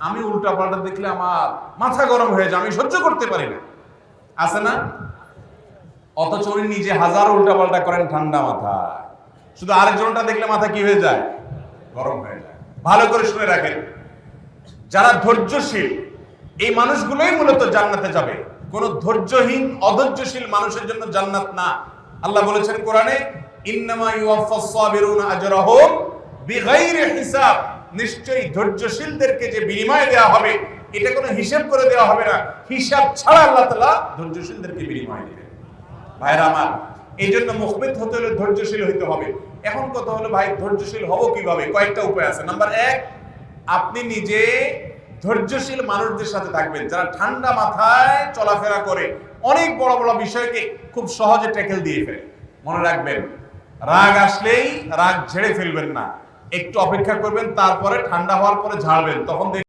আমি উল্টা পাল্টা দেখলে আমার মাথা গরম হয়ে যায়, আমি সহ্য করতে পারি না। আছে না? অথচ উনি নিজে হাজার উল্টা পাল্টা করেন ঠান্ডা মাথা শুধু আরেকজনটা দেখলে মাথা কি হয়ে যায়? গরম হয়ে যায়। ভালো করে শুনে রাখেন। যারা ধৈর্যশীল, এই মানুষগুলোই মূলত জান্নাতে যাবে। কোন ধৈর্যহীন, অধৈর্যশীল মানুষের জন্য জান্নাত না। আল্লাহ বলেছেন কোরআনে, ইন্নামা ইউয়াফাস সাবিরুনা আজরাহুম বিগাইরি হিসাব। নিশ্চয়ই ধৈর্যশীলদেরকে যে বিনিময় দেওয়া হবে, এটা কোনো হিসাব করে দেওয়া হবে না। হিসাব ছাড়া আল্লাহ তাআলা ধৈর্যশীলদেরকে বিনিময় দেবেন। ভাইরা আমার এই জন্য মুখবিত হতে হলে ধৈর্যশীল হইতে হবে। এখন কথা হলো, ভাই, ধৈর্যশীল হব কীভাবে? কয়েকটা উপায় আছে। নাম্বার এক, আপনি নিজে ধৈর্যশীল মানুষদের সাথে থাকবেন। যারা ঠান্ডা মাথায় চলাফেরা করে, অনেক বড় বড় বিষয়কে খুব সহজে ট্যাকেল দিয়ে ফেলে। মনে রাখবেন, রাগ আসলেই রাগ ঝেড়ে ফেলবেন না। একটু অপেক্ষা করবেন তারপরে ঠান্ডা হওয়ার পরে ঝাড়বেন তখন